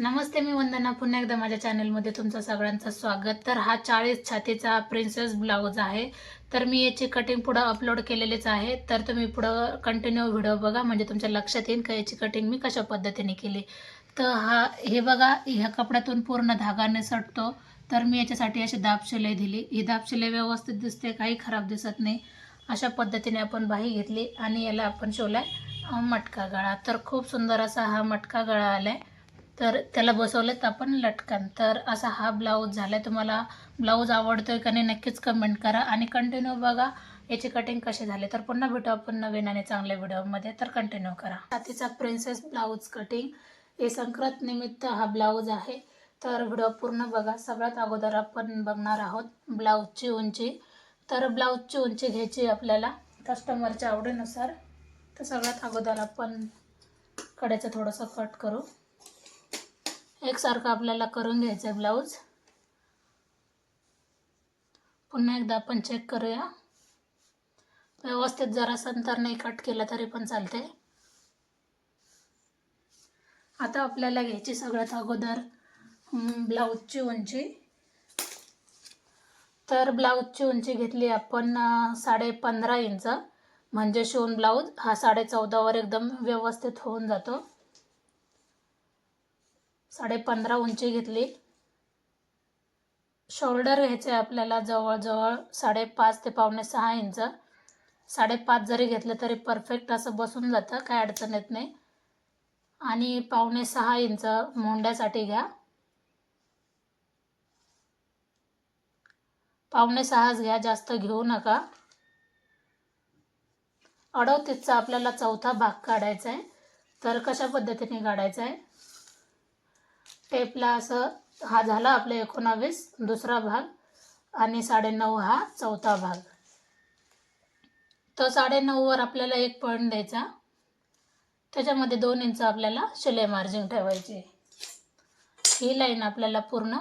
नमस्ते मी वंदना. पुन्हा एकदा माझ्या चॅनलमध्ये तुमचं सगळ्यांचं स्वागत. तर हा चाळीस छातीचा प्रिन्सेस ब्लाऊज आहे. तर मी याची कटिंग पुढं अपलोड केलेलीच आहे. तर तुम्ही पुढं कंटिन्यू व्हिडिओ बघा. म्हणजे तुमच्या लक्षात येईल का याची कटिंग मी कशा पद्धतीने केली. तर हा हे बघा ह्या कपड्यातून पूर्ण धागा निसटतो. तर मी याच्यासाठी अशी दाब शिलाई दिली. ही दाब शिलाई व्यवस्थित दिसते काही खराब दिसत नाही. अशा पद्धतीने आपण बाही घेतली आणि याला आपण शिवलाय मटका गळा. तर खूप सुंदर असा हा मटका गळा आलाय. तर त्याला बसवलेत आपण लटकन. तर असा हा ब्लाऊज झाला तुम्हाला ब्लाऊज आवडतोय का नाही नक्कीच कमेंट करा. आणि कंटिन्यू बघा याची कटिंग कशी झाले. तर पुन्हा भेटू आपण नवीन आणि चांगल्या व्हिडिओमध्ये. तर कंटिन्यू करा. छातीचा प्रिन्सेस ब्लाऊज कटिंग हे संक्रांत निमित्त हा ब्लाऊज आहे. तर व्हिडिओ पूर्ण बघा. सगळ्यात अगोदर आपण बघणार आहोत ब्लाऊजची उंची. तर ब्लाऊजची उंची घ्यायची आपल्याला कस्टमरच्या आवडीनुसार. तर सगळ्यात अगोदर आपण कड्याचं थोडंसं कट करू. एकसारखं आपल्याला करून घ्यायचं आहे ब्लाऊज. पुन्हा एकदा आपण चेक करूया. व्यवस्थित जरा संतर नाही कट केलं तरी पण चालते आता आपल्याला घ्यायची सगळ्यात अगोदर ब्लाऊजची उंची. तर ब्लाऊजची उंची घेतली आपण साडे पंधरा इंच. म्हणजे शिवून ब्लाऊज हा साडे चौदावर एकदम व्यवस्थित होऊन जातो. साडे पंधरा उंची घेतली. शोल्डर घ्यायचे आपल्याला जवळजवळ साडेपाच ते पावणे सहा इंच. साडेपाच जरी घेतलं तरी परफेक्ट असं बसून जातं काय अडचण येत नाही. आणि पावणे सहा इंच मोंड्यासाठी घ्या. पावणे सहाच घ्या जास्त घेऊ नका. अडवतीसचा आपल्याला चौथा भाग काढायचा आहे तर कशा पद्धतीने काढायचा आहे टेपला असं हा झाला आपला एकोणावीस दुसरा भाग आणि साडेनऊ हा चौथा भाग. तर साडेनऊवर आपल्याला एक पॉईंट द्यायचा. त्याच्यामध्ये दोन इंच आपल्याला शिलाई मार्जिन ठेवायची. ही लाईन आपल्याला पूर्ण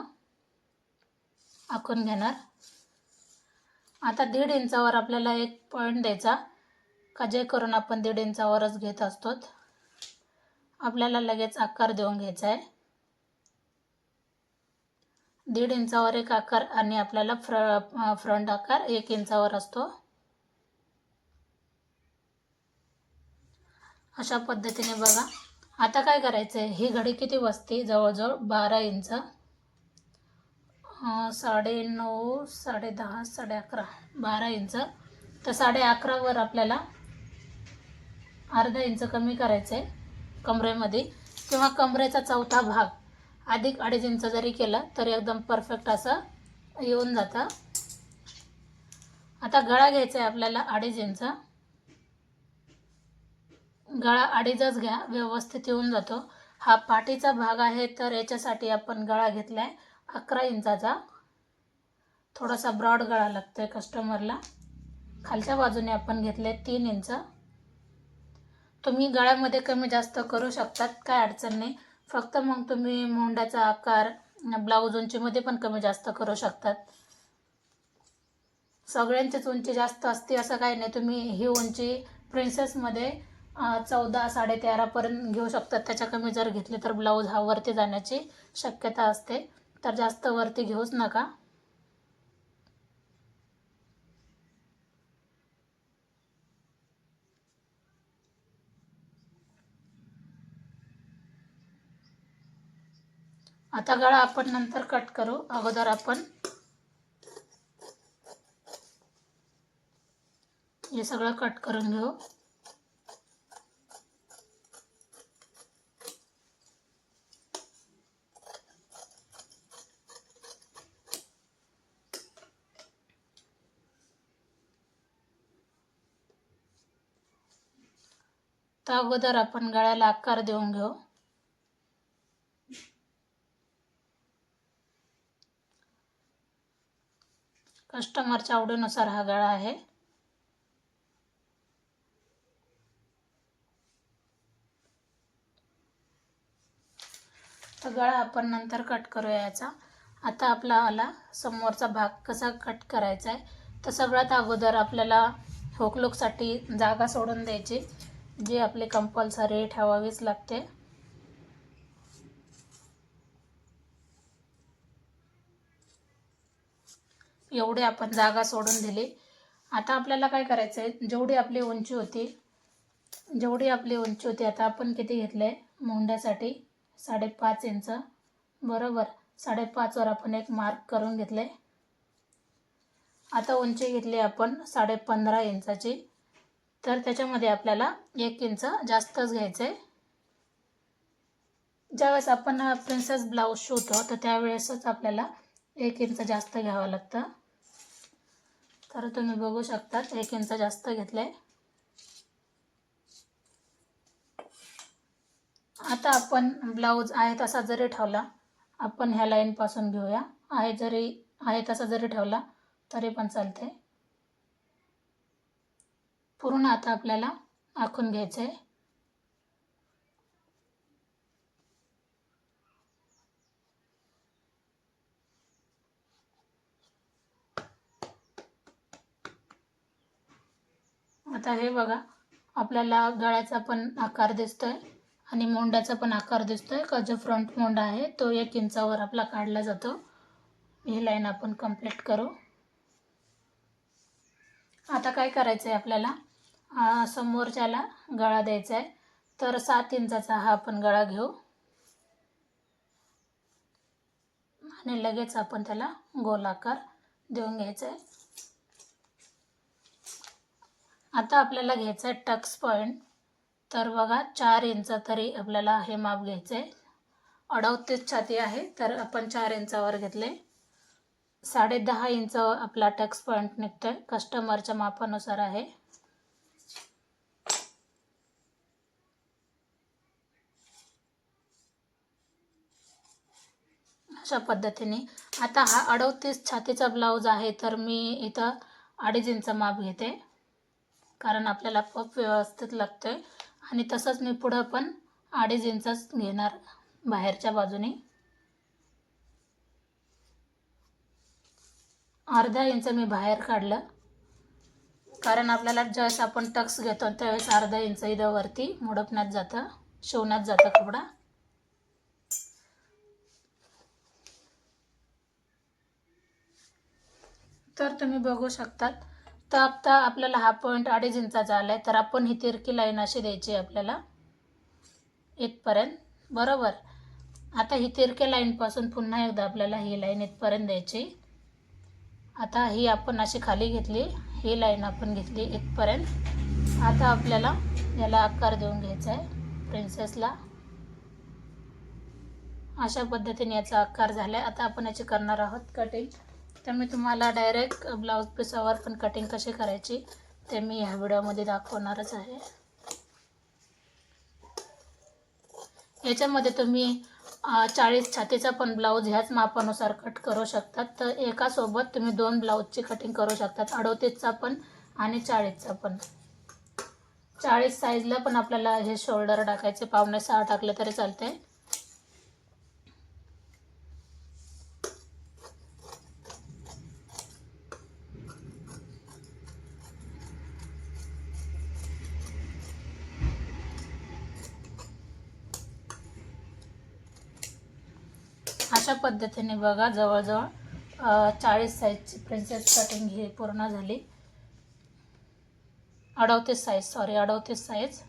आखून घेणार. आता दीड इंचावर आपल्याला एक पॉईंट द्यायचा का जे करून आपण दीड इंचावरच घेत असतो आपल्याला लगेच आकार देऊन घ्यायचा आहे. दीड इंचावर एक आकार आणि आपल्याला फ्र फ्रंट आकार एक इंचावर असतो. अशा पद्धतीने बघा. आता काय करायचं आहे ही घडी किती बसते जवळजवळ बारा इंच. साडे नऊ साडे दहा साडे अकरा. बारा इंच. तर साडे अकरावर आपल्याला अर्धा इंच कमी करायचं आहे कमरेमध्ये. किंवा कमरेचा चौथा भाग. अधिक अडीच इंच जरी केलं तरी एकदम परफेक्ट असं येऊन जातं. आता गळा घ्यायचा आहे आपल्याला अडीच इंच. गळा अडीचच घ्या व्यवस्थित येऊन जातो. हा पाठीचा भाग आहे तर याच्यासाठी आपण गळा घेतला आहे अकरा इंचाचा. थोडासा ब्रॉड गळा लागतो आहे कस्टमरला. खालच्या बाजूने आपण घेतले तीन इंच. तुम्ही गळ्यामध्ये कमी जास्त करू शकतात काय अडचण नाही. फक्त मग तुम्ही मोंडाचा आकार ब्लाऊज उंचीमध्ये पण कमी जास्त करू शकतात सगळ्यांचीच उंची जास्त असते असं काही नाही. तुम्ही ही उंची प्रिन्सेसमध्ये चौदा साडे तेरापर्यंत घेऊ शकतात त्याच्या कमी जर घेतली तर ब्लाऊज हा वरती जाण्याची शक्यता असते. तर जास्त वरती घेऊच नका. आता गळा आपण नंतर कट करू. अगोदर आपण हे सगळं कट करून घेऊ. तर अगोदर आपण गळ्याला आकार देऊन घेऊ. कस्टमरच्या आवडीनुसार हा गळा आहे. तर गळा आपण नंतर कट करूया याचा. आता आपला आला समोरचा भाग कसा कट करायचा आहे तर सगळ्यात अगोदर आपल्याला होकलुकसाठी जागा सोडून द्यायची जी आपली कंपल्सरी ठेवावीच लागते. एवढी आपण जागा सोडून दिली. आता आपल्याला काय करायचं आहे जेवढी आपली उंची होती जेवढी आपली उंची होती आता आपण किती घेतलं? आहे मुंड्यासाठी साडेपाच इंच. बरोबर. साडेपाचवर आपण एक मार्क करून घेतले. आता उंची घेतली आपण साडे पंधरा इंचाची. तर त्याच्यामध्ये आपल्याला एक इंच जास्तच घ्यायचं आहे ज्यावेळेस आपण प्रिन्सेस ब्लाऊज शिवतो तर त्यावेळेसच आपल्याला एक इंच जास्त घ्यावं लागतं. तर तुम्ही बघू शकतात एक इंच जास्त घेतलं आहे आता आपण ब्लाऊज आहे तसा जरी ठेवला आपण ह्या लाईनपासून घेऊया. आहे जरी आहे तसा जरी ठेवला तरी पण चालते पूर्ण आता आपल्याला आखून घ्यायचं आहे आता हे बघा आपल्याला गळ्याचा पण आकार दिसतोय आणि मोंड्याचा पण आकार दिसतोय. का जो फ्रंट मोंडा आहे तो एक इंचावर आपला काढला जातो. ही लाईन आपण कंप्लीट करू. आता काय करायचं आहे आपल्याला समोरच्याला गळा द्यायचा आहे तर सात इंचाचा हा आपण गळा घेऊ. आणि लगेच आपण त्याला गोल आकार देऊन घ्यायचा आहे आता आपल्याला घ्यायचं आहे टक्स पॉईंट तर बघा चार इंच तरी आपल्याला हे माप घ्यायचं आहे. अडवतीस छाती आहे तर आपण चार इंचावर घेतले. साडे दहा इंच आपला टक्स पॉईंट निघतोय. कस्टमरच्या मापानुसार आहे. अशा पद्धतीने. आता हा अडवतीस छातीचा ब्लाऊज आहे तर मी इथं अडीच इंच माप घेते. कारण आपल्याला पप व्यवस्थित लागतोय. आणि तसंच मी पुढं पण अडीच इंचच घेणार बाहेरच्या बाजूने. अर्धा इंच मी बाहेर काढलं. कारण आपल्याला ज्यावेळेस आपण टक्स घेतो त्यावेळेस अर्धा इंच इथं वरती मुडपण्यात जातं शिवण्यात जातं कपडा. तर तुम्ही बघू शकतात तर आता आपल्याला हा पॉईंट अडीच इंचाचा आला आहे तर आपण ही तिरकी लाईन अशी द्यायची आहे आपल्याला. इथपर्यंत. बरोबर? आता ही तिरक्या लाईनपासून पुन्हा एकदा आपल्याला ही लाईन इथपर्यंत द्यायची. आता ही आपण अशी खाली घेतली. ही लाईन आपण घेतली इथपर्यंत. आता आपल्याला याला आकार देऊन घ्यायचा आहे. प्रिन्सेसला अशा पद्धतीने याचा आकार झाला आहे आता आपण याची करणार आहोत कटिंग तर मी तुम्हाला डायरेक्ट ब्लाऊज पिसावर पण कटिंग कशी करायची ते मी ह्या व्हिडिओमध्ये दाखवणारच आहे. याच्यामध्ये तुम्ही चाळीस छातीचा पण ब्लाऊज ह्याच मापानुसार कट करू शकतात तर एकासोबत तुम्ही दोन ब्लाऊजची कटिंग करू शकतात अडोतीसचा पण आणि चाळीसचा पण. चाळीस साईजला पण आपल्याला हे शोल्डर टाकायचे पावणे सहा टाकले तरी चालते. अशा पद्धतीने बघा जवळजवळ चाळीस साईजची प्रिन्सेस कटिंग ही पूर्ण झाली. अडवतीस साईज सॉरी अडवतीस साईज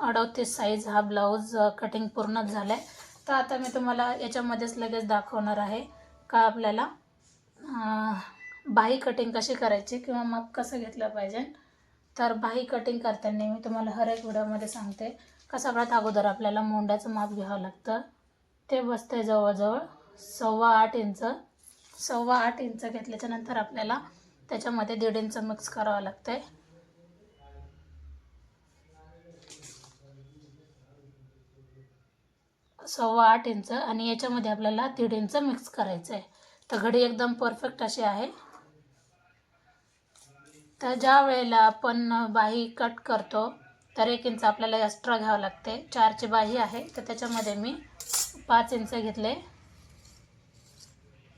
अडवतीस साईज हा ब्लाऊज कटिंग पूर्णच झाला आहे तर आता मी तुम्हाला याच्यामध्येच लगेच दाखवणार आहे का आपल्याला बाही कटिंग कशी करायची किंवा माप कसं घेतलं पाहिजे. तर बाही कटिंग करताना मी तुम्हाला हर एक व्हिडिओमध्ये सांगते. का सगळ्यात अगोदर आपल्याला मोंड्याचं माप घ्यावं लागतं. ते बसतं जवळजवळ सव्वा आठ इंच. सव्वा आठ इंच घेतल्याच्या नंतर आपल्याला त्याच्यामध्ये दीड इंच मिक्स करावं लागतं आहे सव्वा आठ इंच आणि याच्यामध्ये आपल्याला दीड इंच मिक्स करायचं आहे तर घडी एकदम परफेक्ट अशी आहे. तर ज्या वेळेला आपण बाही कट करतो तर एक इंच आपल्याला एक्स्ट्रा घ्यावं लागते. चारची बाही आहे तर त्याच्यामध्ये मी पाच इंच घेतले.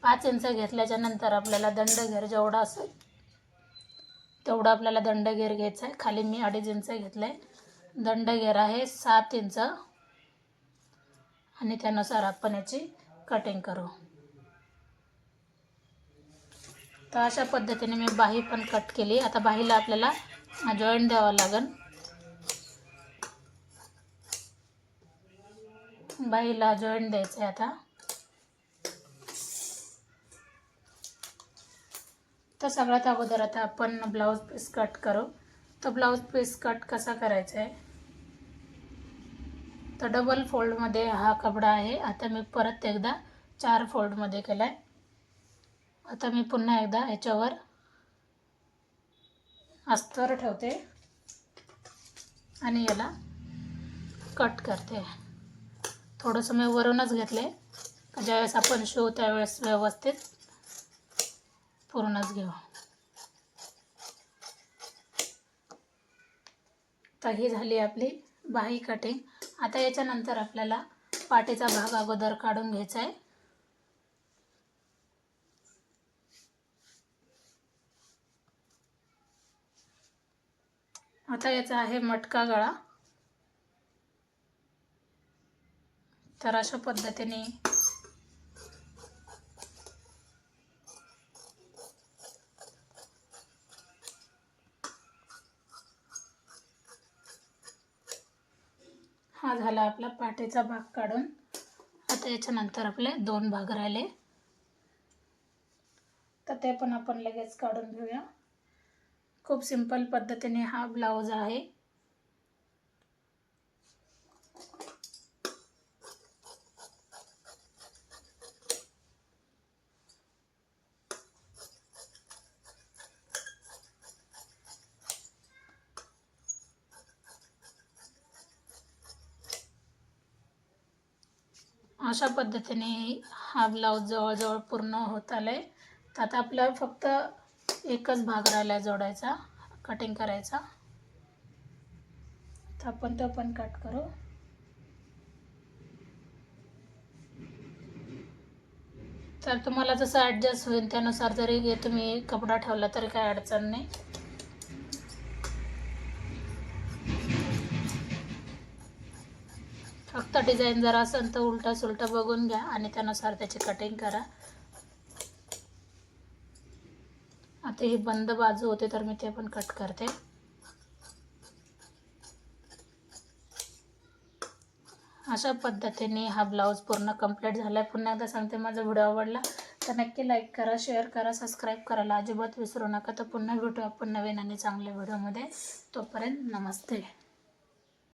पाच इंच घेतल्याच्या नंतर आपल्याला दंडघेर जेवढा असेल तेवढं आपल्याला दंडघेर घ्यायचं आहे. खाली मी अडीच इंच घेतलं. आहे दंडघेर आहे सात इंच. आणि त्यानुसार आपण याची कटिंग करू. तर अशा पद्धतीने मी बाही पण कट केली. आता बाहीला आपल्याला जॉईंट द्यावं लागेल. बाईला जॉईंट द्यायचं आहे आता. तर सगळ्यात अगोदर आता आपण ब्लाऊज पीस कट करू. तर ब्लाऊज पीस कट कसा करायचा आहे तर डबल फोल्डमध्ये हा कपडा आहे. आता मी परत एकदा चार फोल्डमध्ये केला आहे आता मी पुन्हा एकदा याच्यावर अस्तर ठेवते. आणि याला कट करते. थोडंसं मी वरूनच घेतले. ज्यावेळेस आपण शिवू त्यावेळेस व्यवस्थित पूर्णच घेऊ. तर ही झाली आपली बाही कटिंग आता याच्यानंतर आपल्याला पाठीचा भाग अगोदर काढून घ्यायचा आहे आता याचा आहे मटका गळा. तर अशा पद्धतीने हा झाला आपला पाठीचा भाग काढून. आता याच्यानंतर आपले दोन भाग राहिले. तर ते पण आपण लगेच काढून घेऊया. खूप सिंपल पद्धतीने हा ब्लाऊज आहे. अशा पद्धतीने हा ब्लाऊज जवळजवळ पूर्ण होत आला आहे तर आता आपला फक्त एकच भाग राहिला जोडायचा कटिंग करायचा. तर आपण तो पण कट करू. तर तुम्हाला जसं ॲडजस्ट होईल त्यानुसार जरी तुम्ही कपडा ठेवला तरी काही अडचण नाही. फक्त डिझाईन जर असेल तर उलटा सुलटा बघून घ्या आणि त्यानुसार त्याची कटिंग करा. आता ही बंद बाजू होते तर मी ते पण कट करते. अशा पद्धतीने हा ब्लाऊज पूर्ण कंप्लीट झाला आहे पुन्हा एकदा सांगते माझा व्हिडिओ आवडला तर नक्की लाईक करा शेअर करा सबस्क्राईब करायला अजिबात विसरू नका. तर पुन्हा भेटू आपण नवीन आणि चांगल्या व्हिडिओमध्ये तोपर्यंत नमस्ते.